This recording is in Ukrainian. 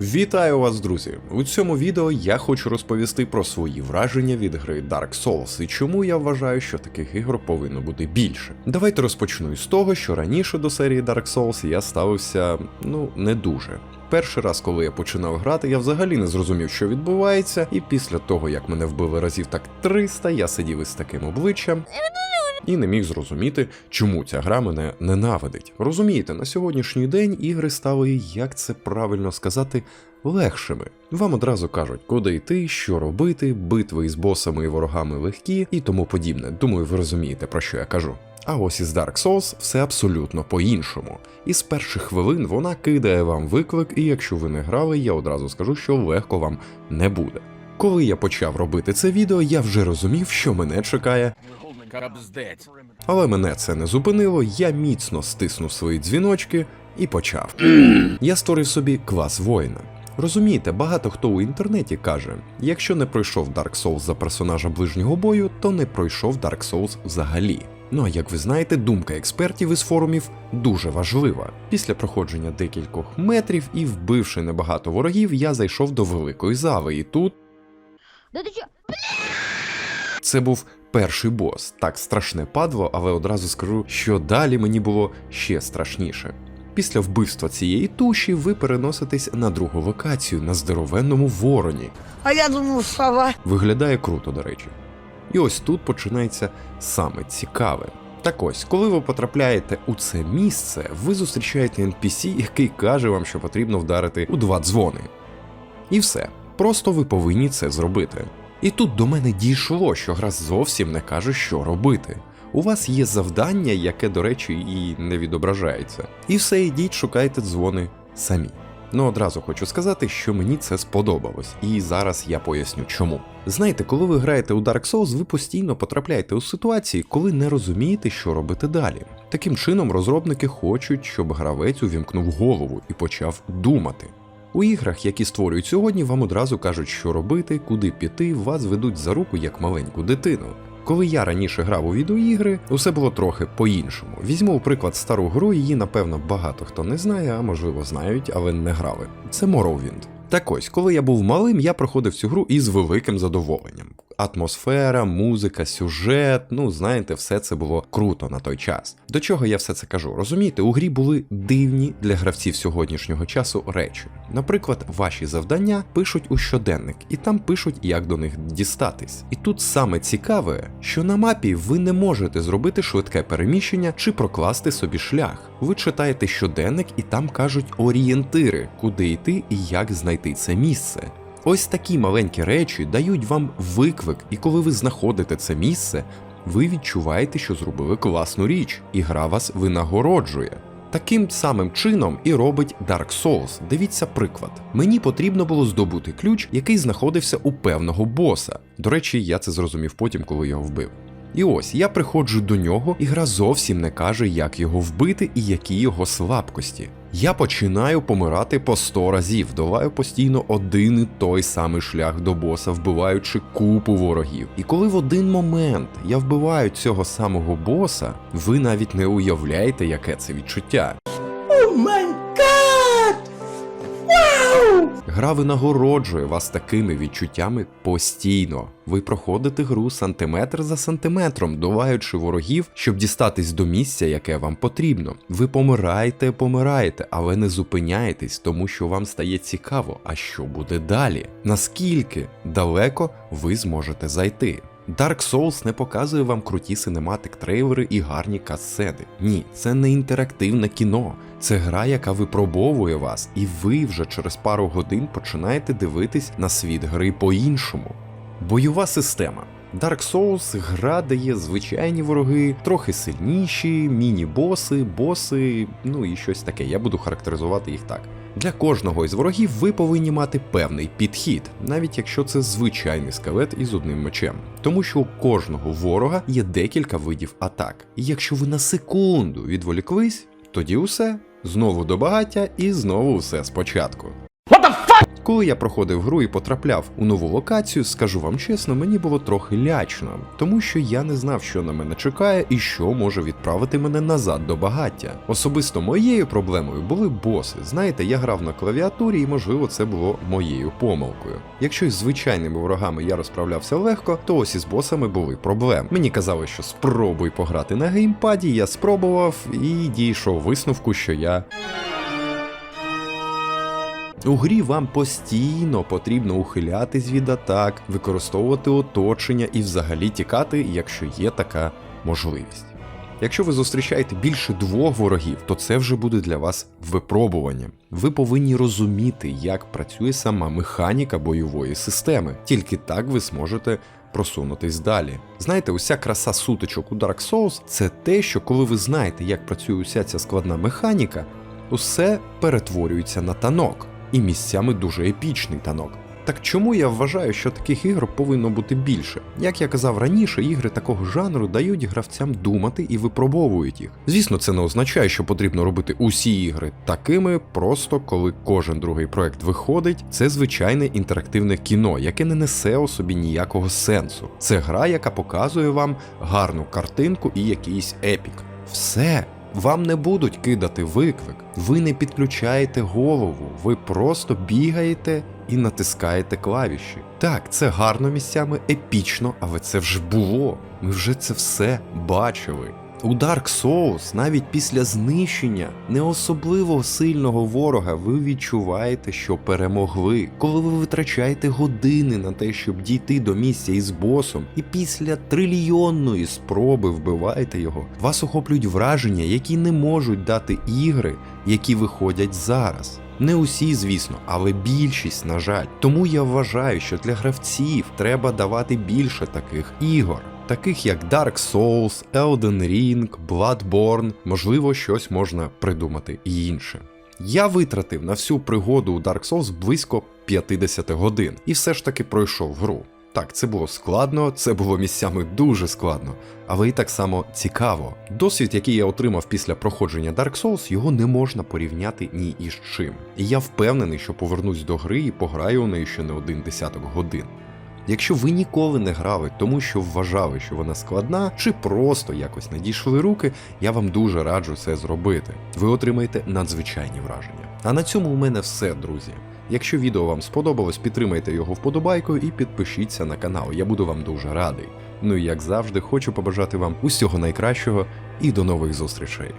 Вітаю вас, друзі! У цьому відео я хочу розповісти про свої враження від гри Dark Souls і чому я вважаю, що таких ігор повинно бути більше. Давайте розпочну із того, що раніше до серії Dark Souls я ставився ну не дуже. Перший раз, коли я починав грати, я взагалі не зрозумів, що відбувається, і після того, як мене вбили разів так 300, я сидів із таким обличчям. І не міг зрозуміти, чому ця гра мене ненавидить. Розумієте, на сьогоднішній день ігри стали, як це правильно сказати, легшими. Вам одразу кажуть, куди йти, що робити, битви із босами і ворогами легкі і тому подібне. Думаю, ви розумієте, про що я кажу. А ось із Dark Souls все абсолютно по-іншому. Із перших хвилин вона кидає вам виклик, і якщо ви не грали, я одразу скажу, що легко вам не буде. Коли я почав робити це відео, я вже розумів, що мене чекає Кабздець. але мене це не зупинило, я міцно стиснув свої дзвіночки і почав. я створив собі клас воїна. Розумієте, багато хто у інтернеті каже: якщо не пройшов Dark Souls за персонажа ближнього бою, то не пройшов Dark Souls взагалі. Ну а як ви знаєте, думка експертів із форумів дуже важлива. Pісля проходження декількох метрів і вбивши небагато ворогів, я зайшов до великої зави, і тут Да чё? Це був перший бос. Так страшне падло, але одразу скажу, що далі мені було ще страшніше. Після вбивства цієї туші ви переноситесь на другу локацію на здоровенному вороні. А я думал, сова. Виглядає круто, до речі. І ось тут починається саме цікаве. Так ось, коли ви потрапляєте у це місце, ви зустрічаєте NPC, який каже вам, що потрібно вдарити у два дзвони. І все. Просто ви повинні це зробити. І тут до мене дійшло, що гра зовсім не каже, що робити. У вас є завдання, яке, до речі, і не відображається. І все йдіть, шукайте дзвони самі. Ну одразу хочу сказати, що мені це сподобалось, і зараз я поясню чому. Знаєте, коли ви граєте у Dark Souls, ви постійно потрапляєте у ситуації, коли не розумієте, що робити далі. Таким чином, розробники хочуть, щоб гравець увімкнув голову і почав думати. У іграх, які створюють сьогодні, вам одразу кажуть, що робити, куди піти, вас ведуть за руку як маленьку дитину. Коли я раніше грав у відеоігри, усе було трохи по-іншому. Візьму, у приклад, стару гру, її, напевно, багато хто не знає, а можливо знають, але не грали. Це Morrowind. Так ось, коли я був малим, я проходив цю гру із великим задоволенням. Атмосфера, музика, сюжет, ну знаєте, все це було круто на той час. До чого я все це кажу? Розумієте, у грі були дивні для гравців сьогоднішнього часу речі. Наприклад, ваші завдання пишуть у щоденник, і там пишуть, як до них дістатись. І тут саме цікаве, що на мапі ви не можете зробити швидке переміщення чи прокласти собі шлях. Ви читаєте щоденник, і там кажуть орієнтири, куди йти і як знайти це місце. Ось такі маленькі речі дають вам виклик, і коли ви знаходите це місце, ви відчуваєте, що зробили класну річ, і гра вас винагороджує. Таким самим чином і робить Dark Souls. Дивіться приклад. Мені потрібно було здобути ключ, який знаходився у певного боса. До речі, я це зрозумів потім, коли його вбив. І ось я приходжу до нього, і гра зовсім не каже, як його вбити і які його слабкості. Я починаю помирати по 100 разів, долаю постійно один і той самий шлях до боса, вбиваючи купу ворогів. І коли в один момент я вбиваю цього самого боса, ви навіть не уявляєте, яке це відчуття. Гра винагороджує вас такими відчуттями постійно. Ви проходите гру сантиметр за сантиметром, долаючи ворогів, щоб дістатись до місця, яке вам потрібно. Ви помираєте, помираєте, але не зупиняєтесь, тому що вам стає цікаво, а що буде далі? Наскільки далеко ви зможете зайти? Dark Souls не показує вам круті синематик трейлери і гарні касети. Ні, це не інтерактивне кіно. Це гра, яка випробовує вас, і ви вже через пару годин починаєте дивитись на світ гри по-іншому. Бойова система. Dark Souls гра дає звичайні вороги, трохи сильніші, міні-боси, боси, ну і щось таке. Я буду характеризувати їх так. Для кожного із ворогів ви повинні мати певний підхід, навіть якщо це звичайний скелет із одним мечем. Тому що у кожного ворога є декілька видів атак. І якщо ви на секунду відволіклись, тоді усе знову до багаття і знову все спочатку. Коли я проходив гру і потрапляв у нову локацію, скажу вам чесно, мені було трохи лячно, тому що я не знав, що на мене чекає і що може відправити мене назад до багаття. Особисто моєю проблемою були боси. Знаєте, я грав на клавіатурі, і можливо це було моєю помилкою. Якщо із звичайними ворогами я розправлявся легко, то ось із босами були проблеми. Мені казали, що спробуй пограти на геймпаді, я спробував і дійшов висновку, що я. У грі вам постійно потрібно ухилятись від атак, використовувати оточення і взагалі тікати, якщо є така можливість. Якщо ви зустрічаєте більше двох ворогів, то це вже буде для вас випробуванням. Ви повинні розуміти, як працює сама механіка бойової системи. Тільки так ви зможете просунутись далі. Знаєте, уся краса сутичок у Dark Souls це те, що коли ви знаєте, як працює уся ця складна механіка, усе перетворюється на танок, і місцями дуже епічний танок. Так чому я вважаю, що таких ігор повинно бути більше? Як я казав раніше, ігри такого жанру дають гравцям думати і випробовують їх. Звісно, це не означає, що потрібно робити усі ігри такими, просто коли кожен другий проект виходить. Це звичайне інтерактивне кіно, яке не несе у собі ніякого сенсу. Це гра, яка показує вам гарну картинку і якийсь епік. Все. Вам не будуть кидати виклик, ви не підключаєте голову, ви просто бігаєте і натискаєте клавіші. Так, це гарно місцями епічно, але це вже було. Ми вже це все бачили. У Dark Souls навіть після знищення не особливо сильного ворога ви відчуваєте, що перемогли. Коли ви витрачаєте години на те, щоб дійти до місця із босом, і після трильйонної спроби вбиваєте його, вас охоплюють враження, які не можуть дати ігри, які виходять зараз. Не усі, звісно, але більшість, на жаль. Тому я вважаю, що для гравців треба давати більше таких ігор. Таких як Dark Souls, Elden Ring, Bloodborne, можливо, щось можна придумати і інше. Я витратив на всю пригоду у Dark Souls близько 50 годин і все ж таки пройшов гру. Так, це було складно, це було місцями дуже складно, але і так само цікаво. Досвід, який я отримав після проходження Dark Souls, його не можна порівняти ні із чим. І я впевнений, що повернусь до гри і пограю у неї ще не один десяток годин. Якщо ви ніколи не грали, тому що вважали, що вона складна, чи просто якось не дійшли руки, я вам дуже раджу це зробити. Ви отримаєте надзвичайні враження. А на цьому у мене все, друзі. Якщо відео вам сподобалось, підтримайте його вподобайкою і підпишіться на канал. Я буду вам дуже радий. Ну і як завжди, хочу побажати вам усього найкращого і до нових зустрічей.